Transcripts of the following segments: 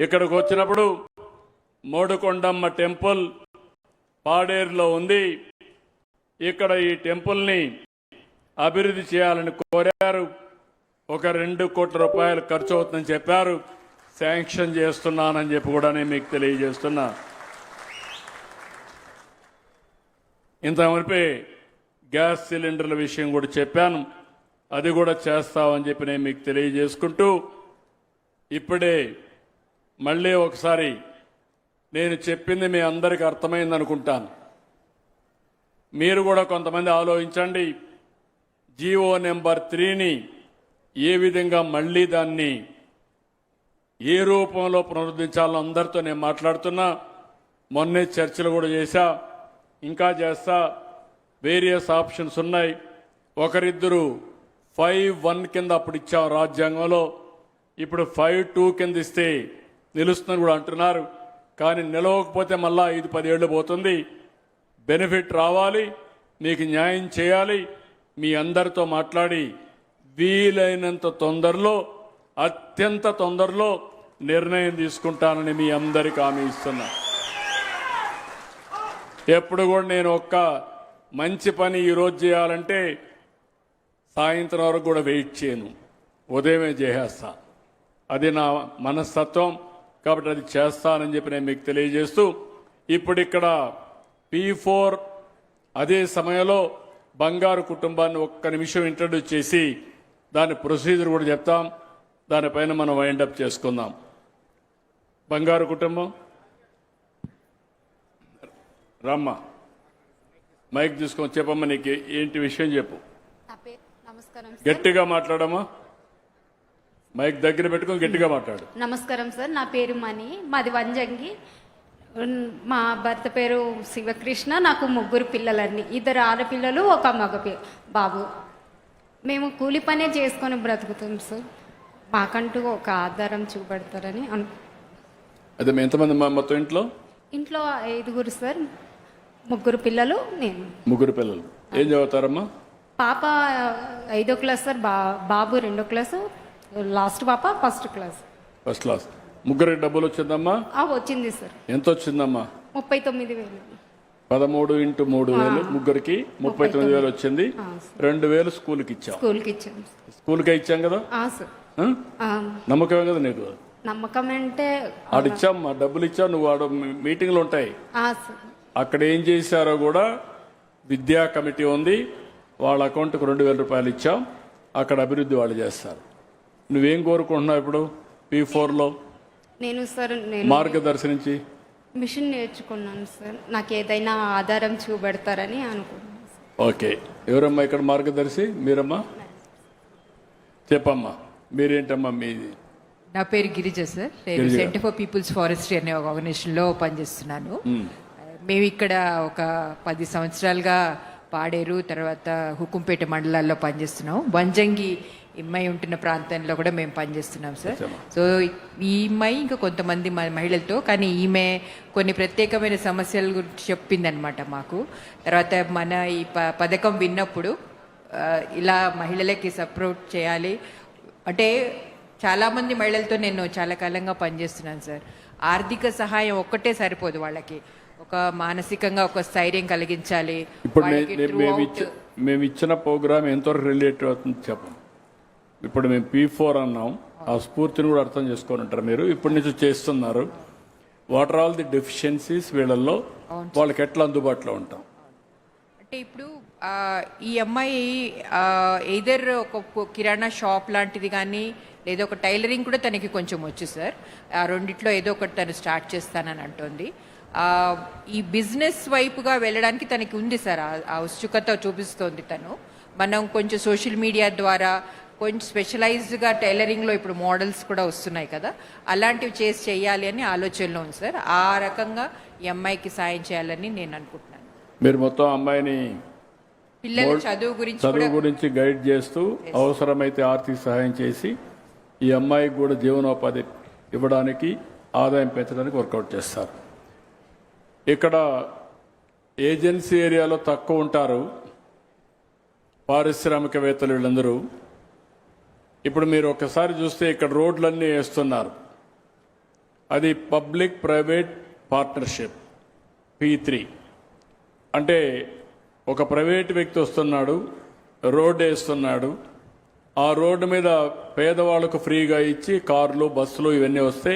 ఇక్కడికి వచ్చినప్పుడు మోడుకొండమ్మ టెంపుల్ పాడేరులో ఉంది. ఇక్కడ ఈ టెంపుల్ని అభివృద్ధి చేయాలని కోరారు. ఒక రెండు కోట్ల రూపాయలు ఖర్చు అవుతుందని చెప్పారు. శాంక్షన్ చేస్తున్నానని చెప్పి కూడా నేను మీకు తెలియజేస్తున్నా. ఇంత మునిపే గ్యాస్ సిలిండర్ల విషయం కూడా చెప్పాను. అది కూడా చేస్తామని చెప్పి నేను మీకు తెలియజేసుకుంటూ ఇప్పుడే మళ్ళీ ఒకసారి నేను చెప్పింది మీ అందరికీ అర్థమైంది అనుకుంటాను మీరు కూడా కొంతమంది ఆలోచించండి. జీవో నెంబర్ త్రీని ఏ విధంగా మళ్ళీ దాన్ని ఏ రూపంలో పునరుద్ధరించాలో అందరితో నేను మాట్లాడుతున్నా. మొన్నే చర్చలు కూడా చేశా. ఇంకా చేస్తా. వేరియస్ ఆప్షన్స్ ఉన్నాయి. ఒకరిద్దరు ఫైవ్ వన్ కింద అప్పుడు ఇచ్చాం రాజ్యాంగంలో. ఇప్పుడు ఫైవ్ టూ కింద ఇస్తే నిలుస్తుందని కూడా అంటున్నారు. కానీ నిలవకపోతే మళ్ళా ఐదు పదేళ్ళు పోతుంది. బెనిఫిట్ రావాలి మీకు న్యాయం చేయాలి. మీ అందరితో మాట్లాడి వీలైనంత తొందరలో అత్యంత తొందరలో నిర్ణయం తీసుకుంటానని మీ అందరికి హామీ ఇస్తున్నా. ఎప్పుడు కూడా నేను ఒక్క మంచి పని ఈరోజు చేయాలంటే సాయంత్రం వరకు కూడా వెయిట్ చేయను. ఉదయమే చేసేస్తా. అది నా మనస్తత్వం. కాబట్టి అది చేస్తానని చెప్పి నేను మీకు తెలియజేస్తూ ఇప్పుడు ఇక్కడ పీ ఫోర్ అదే సమయంలో బంగారు కుటుంబాన్ని ఒక్క నిమిషం ఇంట్రడ్యూస్ చేసి దాని ప్రొసీజర్ కూడా చెప్తాం. దానిపైన మనం వైండప్ చేసుకుందాం. బంగారు కుటుంబం. రమ్మ. మైక్ తీసుకొని చెప్పమ్మా నీకు ఏంటి విషయం చెప్పు. గట్టిగా మాట్లాడమ్మా. మైక్ దగ్గర పెట్టుకొని గట్టిగా మాట్లాడు. నమస్కారం సార్ నా పేరు మణి మాది వంజంగి. మా భర్త పేరు శివకృష్ణ నాకు ముగ్గురు పిల్లలండి. ఇద్దరు ఆడపిల్లలు ఒక మగ బాబు. మేము కూలి పనే చేసుకొని బ్రతుకుతాం సార్. మాకంటూ ఒక ఆధారం చూపెడతారని అను అదే ఎంతమంది మా మొత్తం ఇంట్లో? ఇంట్లో ఐదుగురు సార్. ముగ్గురు పిల్లలు నేను. ముగ్గురు పిల్లలు. ఏం చదువుతారమ్మా? పాప ఐదో క్లాస్ సార్ బా బాబు రెండో క్లాసు లాస్ట్ పాప ఫస్ట్ క్లాస్. First class. ముగ్గురికి డబ్బులు వచ్చిందమ్మా? ఆ, వచ్చింది సార్. ఎంత వచ్చిందమ్మా ముప్పై తొమ్మిది వేలు. పదమూడు ఇంటూ మూడు వేలు ముగ్గురికి ముప్పై తొమ్మిది వేలు వచ్చింది. రెండు వేలు స్కూల్కి ఇచ్చాం. స్కూల్కి ఇచ్చాం స్కూల్కే ఇచ్చాం కదా? నమ్మకమే కదా నీకు? నమ్మకం అంటే ఆడ ఇచ్చాం మా డబ్బులు ఇచ్చాం నువ్వు ఆడ మీటింగ్లు ఉంటాయి. అక్కడ ఏం చేశారో కూడా విద్యా కమిటీ ఉంది. వాళ్ళ అకౌంట్కి రెండు వేల రూపాయలు ఇచ్చాం. అక్కడ అభివృద్ధి వాళ్ళు చేస్తారు. నువ్వేం కోరుకుంటున్నావు ఇప్పుడు? పీ ఫోర్లో నేను సార్ నేను మార్గదర్శనించి? మిషన్ నేర్చుకున్నాను సార్. నాకు ఏదైనా ఆధారం చూపెడతారని అనుకున్నాను సార్. ఓకే. ఎవరమ్మా ఇక్కడ మార్గదర్శి? మీరమ్మా? చెప్పమ్మా. మీరేంటమ్మా మీది? నా పేరు గిరిజ సార్. నేను Girija. Centre for people's forestry అనే ఒక ఆర్గనైజేషన్లో పనిచేస్తున్నాను. మేము. ఇక్కడ ఒక పది సంవత్సరాలుగా పాడేరు తర్వాత హుకుంపేట మండలాల్లో పనిచేస్తున్నాం వంజంగి ఇమ్మాయి ఉంటున్న ప్రాంతంలో కూడా మేము పనిచేస్తున్నాం సార్ సో ఈ ఇమ్మాయి ఇంకా కొంతమంది మ- మహిళలతో కానీ ఈమె కొన్ని ప్రత్యేకమైన సమస్యల గురించి చెప్పిందనమాట మాకు. తర్వాత మన ఈ ప పథకం విన్నప్పుడు ఇలా మహిళలకి సపోర్ట్ చేయాలి. అంటే చాలా మంది మహిళలతో నేను చాలా కాలంగా పనిచేస్తున్నాను సార్ ఆర్థిక సహాయం ఒక్కటే సరిపోదు వాళ్ళకి. ఒక మానసికంగా ఒక స్థైర్యం కలిగించాలి. ఇప్పుడు మేము ఇచ్చిన ప్రోగ్రామ్ ఎంతవరకు రిలేటివ్ అవుతుంది చెప్పండి. ఇప్పుడు మేము పీ ఫోర్ అన్నాం. ఆ స్ఫూర్తిని కూడా అర్థం చేసుకొని ఉంటారు మీరు. ఇప్పటి నుంచి చేస్తున్నారు. What are all the deficiencies వీళ్ళల్లో? వాళ్ళకి ఎట్లా అందుబాటులో ఉంటాం? అంటే ఇప్పుడు ఈ అమ్మాయి ఎయిదర్ ఒక కిరాణా షాప్ లాంటిది కానీ లేదా ఒక టైలరింగ్ కూడా తనకి కొంచెం వచ్చు సార్. ఆ రెండిట్లో ఏదో ఒకటి తను స్టార్ట్ చేస్తానని అంటోంది. ఆ, ఈ బిజినెస్ వైపుగా వెళ్ళడానికి తనకి ఉంది సార్. ఆ- ఆ ఉత్సుకత చూపిస్తోంది తను. మనం కొంచెం సోషల్ మీడియా ద్వారా కొంచెం స్పెషలైజ్డ్గా టైలరింగ్లో ఇప్పుడు మోడల్స్ కూడా వస్తున్నాయి కదా. అలాంటివి చేసి చేయాలి అని ఆలోచనలో ఉంది సార్. ఆ రకంగా ఈ అమ్మాయికి సాయం చేయాలని నేను అనుకుంటున్నాను. మీరు మొత్తం అమ్మాయిని పిల్లల చదువు గురించి చదువు గురించి గైడ్ చేస్తూ అవసరమైతే ఆర్థిక సహాయం చేసి ఈ అమ్మాయికి కూడా జీవనోపాధి ఇవ్వడానికి ఆదాయం పెంచడానికి వర్కౌట్ చేస్తారు. ఇక్కడ ఏజెన్సీ ఏరియాలో తక్కువ ఉంటారు. పారిశ్రామికవేత్తలు వీళ్ళందరూ. ఇప్పుడు మీరు ఒకసారి చూస్తే ఇక్కడ రోడ్లన్నీ వేస్తున్నారు. అది public private partnership P three అంటే ఒక ప్రైవేట్ వ్యక్తి వస్తున్నాడు రోడ్డు వేస్తున్నాడు. ఆ రోడ్డు మీద పేదవాళ్ళకు ఫ్రీగా ఇచ్చి కార్లు బస్సులు ఇవన్నీ వస్తే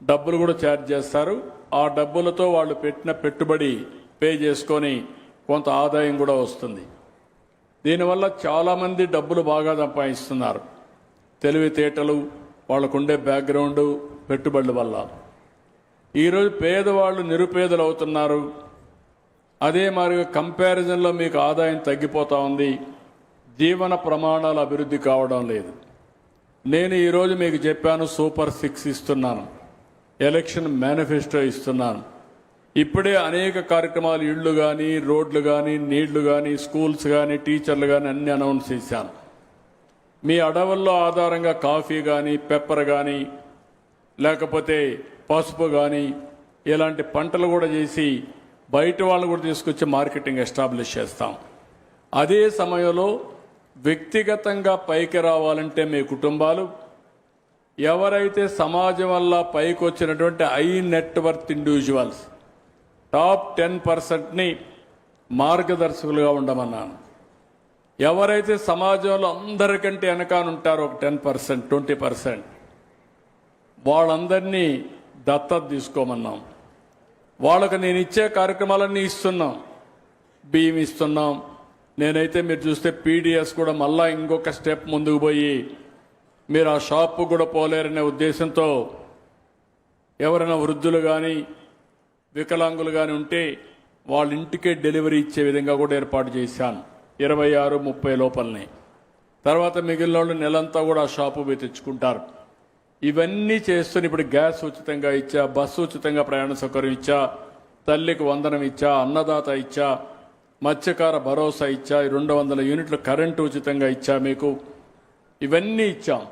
డబ్బులు కూడా ఛార్జ్ చేస్తారు. ఆ డబ్బులతో వాళ్ళు పెట్టిన పెట్టుబడి పే చేసుకొని కొంత ఆదాయం కూడా వస్తుంది. దీనివల్ల చాలామంది డబ్బులు బాగా సంపాదిస్తున్నారు. తెలివితేటలు వాళ్ళకుండే బ్యాక్గ్రౌండ్ పెట్టుబడుల వల్ల. ఈరోజు పేదవాళ్ళు నిరుపేదలు అవుతున్నారు అదే మరి కంపారిజన్లో మీకు ఆదాయం తగ్గిపోతూ ఉంది. జీవన ప్రమాణాలు అభివృద్ధి కావడం లేదు. నేను ఈరోజు మీకు చెప్పాను సూపర్ సిక్స్ ఇస్తున్నాను. ఎలక్షన్ మేనిఫెస్టో ఇస్తున్నాను. ఇప్పుడే అనేక కార్యక్రమాలు ఇళ్ళు కానీ రోడ్లు కానీ నీళ్ళు కానీ స్కూల్స్ కానీ టీచర్లు కానీ అన్ని అనౌన్స్ చేశాను. మీ అడవుల్లో ఆధారంగా కాఫీ కానీ పెప్పర్ కానీ లేకపోతే పసుపు కానీ ఇలాంటి పంటలు కూడా చేసి బయట వాళ్ళు కూడా తీసుకొచ్చి మార్కెటింగ్ ఎస్టాబ్లిష్ చేస్తాం. అదే సమయంలో వ్యక్తిగతంగా పైకి రావాలంటే మీ కుటుంబాలు ఎవరైతే సమాజం వల్ల పైకి వచ్చినటువంటి high net worth individuals top ten పర్సెంట్ని మార్గదర్శకులుగా ఉండమన్నాను. ఎవరైతే సమాజంలో అందరికంటే వెనకానుంటారో ఒక టెన్ పర్సెంట్ ట్వంటీ పర్సెంట్ వాళ్ళందరినీ దత్తత తీసుకోమన్నాం. వాళ్ళకు నేను ఇచ్చే కార్యక్రమాలన్నీ ఇస్తున్నాం. బియ్యం ఇస్తున్నాం. నేనైతే మీరు చూస్తే పీడిఎస్ కూడా మళ్ళా ఇంకొక స్టెప్ ముందుకు పోయి మీరు ఆ షాపు కూడా పోలేరనే ఉద్దేశంతో ఎవరైనా వృద్ధులు కానీ వికలాంగులు కానీ ఉంటే వాళ్ళ ఇంటికే డెలివరీ ఇచ్చే విధంగా కూడా ఏర్పాటు చేశాను. ఇరవై ఆరు ముప్పై లోపలనే. తర్వాత మిగిలిన వాళ్ళు నెలంతా కూడా షాపు పోయి తెచ్చుకుంటారు. ఇవన్నీ చేస్తున్న ఇప్పుడు గ్యాస్ ఉచితంగా ఇచ్చా బస్సు ఉచితంగా ప్రయాణ సౌకర్యం ఇచ్చా తల్లికి వందనం ఇచ్చా అన్నదాత ఇచ్చా మత్స్యకార భరోసా ఇచ్చా రెండు వందల యూనిట్లు కరెంటు ఉచితంగా ఇచ్చా మీకు. ఇవన్నీ ఇచ్చాం.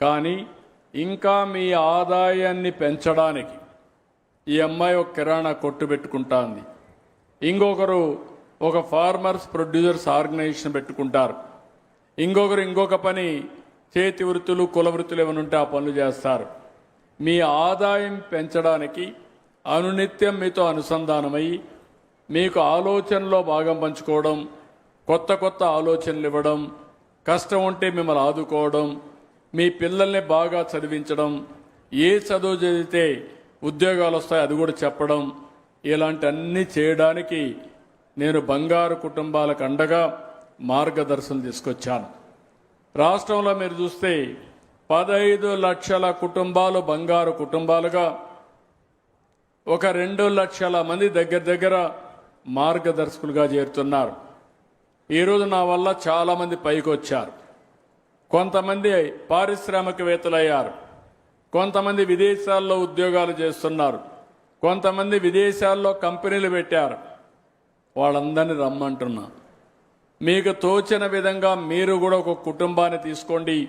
కానీ ఇంకా మీ ఆదాయాన్ని పెంచడానికి ఈ అమ్మాయి ఒక కిరాణా కొట్టు పెట్టుకుంటాంది. ఇంకొకరు ఒక ఫార్మర్స్ ప్రొడ్యూసర్స్ ఆర్గనైజేషన్ పెట్టుకుంటారు. ఇంకొకరు ఇంకొక పని చేతి వృత్తులు కుల వృత్తులు ఏమైనా ఉంటే ఆ పనులు చేస్తారు. మీ ఆదాయం పెంచడానికి అనునిత్యం మీతో అనుసంధానమై మీకు ఆలోచనలో భాగం పంచుకోవడం కొత్త కొత్త ఆలోచనలు ఇవ్వడం కష్టం ఉంటే మిమ్మల్ని ఆదుకోవడం మీ పిల్లల్ని బాగా చదివించడం ఏ చదువు చదివితే ఉద్యోగాలు వస్తాయి అది కూడా చెప్పడం. ఇలాంటి అన్ని చేయడానికి నేను బంగారు కుటుంబాలకు అండగా మార్గదర్శనం తీసుకొచ్చాను. రాష్ట్రంలో మీరు చూస్తే పదహైదు లక్షల కుటుంబాలు బంగారు కుటుంబాలుగా ఒక రెండు లక్షల మంది దగ్గర దగ్గర మార్గదర్శకులుగా చేరుతున్నారు. ఈరోజు నా వల్ల చాలామంది పైకి వచ్చారు కొంతమంది పారిశ్రామికవేత్తలయ్యారు కొంతమంది విదేశాల్లో ఉద్యోగాలు చేస్తున్నారు. కొంతమంది విదేశాల్లో కంపెనీలు పెట్టారు. వాళ్ళందరినీ రమ్మంటున్నా. మీకు తోచిన విధంగా మీరు కూడా ఒక కుటుంబాన్ని తీసుకోండి.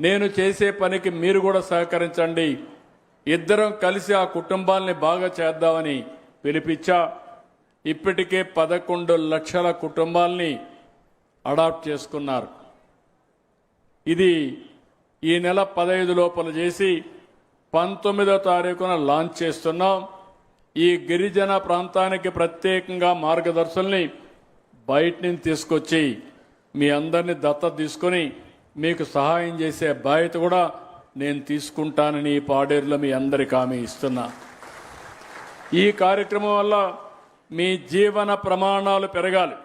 నేను చేసే పనికి మీరు కూడా సహకరించండి. ఇద్దరం కలిసి ఆ కుటుంబాల్ని బాగా చేద్దామని పిలిపించా. ఇప్పటికే పదకొండు లక్షల కుటుంబాల్ని అడాప్ట్ చేసుకున్నారు. ఇది ఈ నెల పదహైదు లోపల చేసి పంతొమ్మిదో తారీఖున లాంచ్ చేస్తున్నాం. ఈ గిరిజన ప్రాంతానికి ప్రత్యేకంగా మార్గదర్శుల్ని బయట నుంచి తీసుకొచ్చి మీ అందరినీ దత్తత తీసుకొని మీకు సహాయం చేసే బాధ్యత కూడా నేను తీసుకుంటానని ఈ పాడేరులో మీ అందరికి హామీ ఇస్తున్నా. ఈ కార్యక్రమం వల్ల మీ జీవన ప్రమాణాలు పెరగాలి.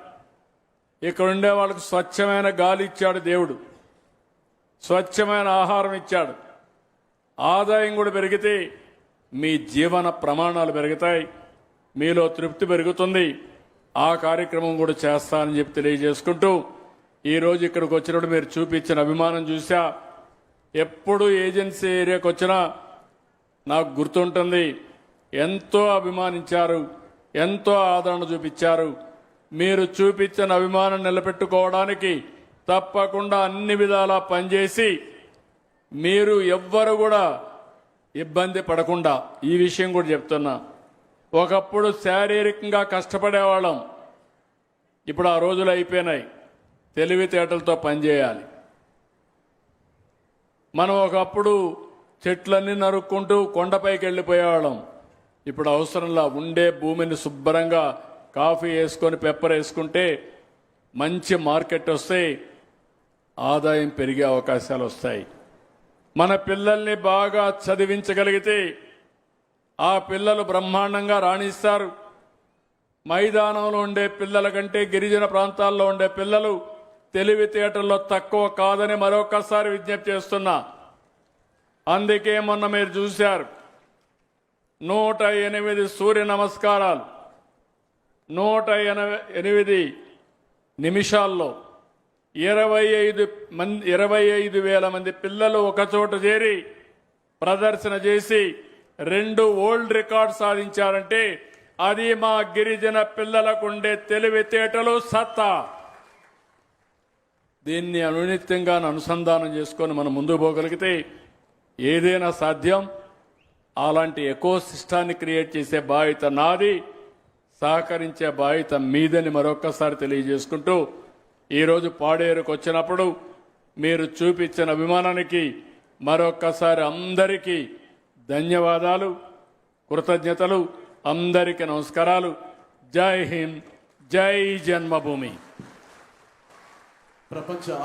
ఇక్కడ ఉండే వాళ్ళకు స్వచ్ఛమైన గాలి ఇచ్చాడు దేవుడు. స్వచ్ఛమైన ఆహారం ఇచ్చాడు. ఆదాయం కూడా పెరిగితే మీ జీవన ప్రమాణాలు పెరుగుతాయి. మీలో తృప్తి పెరుగుతుంది. ఆ కార్యక్రమం కూడా చేస్తానని చెప్పి తెలియజేసుకుంటూ ఈరోజు ఇక్కడికి వచ్చినప్పుడు మీరు చూపించిన అభిమానం చూసా. ఎప్పుడు ఏజెన్సీ ఏరియాకి వచ్చినా నాకు గుర్తుంటుంది. ఎంతో అభిమానించారు. ఎంతో ఆదరణ చూపించారు. మీరు చూపించిన అభిమానం నిలబెట్టుకోవడానికి తప్పకుండా అన్ని విధాలా పనిచేసి మీరు ఎవ్వరు కూడా ఇబ్బంది పడకుండా ఈ విషయం కూడా చెప్తున్నా. ఒకప్పుడు శారీరకంగా కష్టపడేవాళ్ళం. ఇప్పుడు ఆ రోజులు అయిపోయినాయి. తెలివితేటలతో పనిచేయాలి. మనం ఒకప్పుడు చెట్లన్నీ నరుక్కుంటూ కొండపైకి వెళ్ళిపోయేవాళ్ళం. ఇప్పుడు అవసరంలా ఉండే భూమిని శుభ్రంగా కాఫీ వేసుకొని పెప్పర్ వేసుకుంటే మంచి మార్కెట్ వస్తే ఆదాయం పెరిగే అవకాశాలు వస్తాయి. మన పిల్లల్ని బాగా చదివించగలిగితే ఆ పిల్లలు బ్రహ్మాండంగా రాణిస్తారు. మైదానంలో ఉండే పిల్లల కంటే గిరిజన ప్రాంతాల్లో ఉండే పిల్లలు తెలివితేటల్లో తక్కువ కాదని మరొకసారి విజ్ఞప్తి చేస్తున్నా. అందుకే మొన్న మీరు చూశారు. నూట ఎనిమిది సూర్య నమస్కారాలు. నూట ఎనభై ఎనిమిది నిమిషాల్లో ఇరవై ఐదు మంది ఇరవై ఐదు వేల మంది పిల్లలు ఒకచోట చేరి ప్రదర్శన చేసి రెండు ఓల్డ్ రికార్డ్ సాధించారంటే అది మా గిరిజన పిల్లలకు ఉండే తెలివితేటలు సత్తా. దీన్ని అనునిత్యంగా అనుసంధానం చేసుకొని మనం ముందుకు పోగలిగితే ఏదైనా సాధ్యం. అలాంటి ఎకో సిస్టాన్ని క్రియేట్ చేసే బాధ్యత నాది. సహకరించే బాధ్యత మీదని మరొక్కసారి తెలియజేసుకుంటూ ఈరోజు పాడేరుకు వచ్చినప్పుడు మీరు చూపించిన అభిమానానికి మరొక్కసారి అందరికీ ధన్యవాదాలు కృతజ్ఞతలు అందరికీ నమస్కారాలు. జై హింద్ జై జన్మభూమి. ప్రపంచ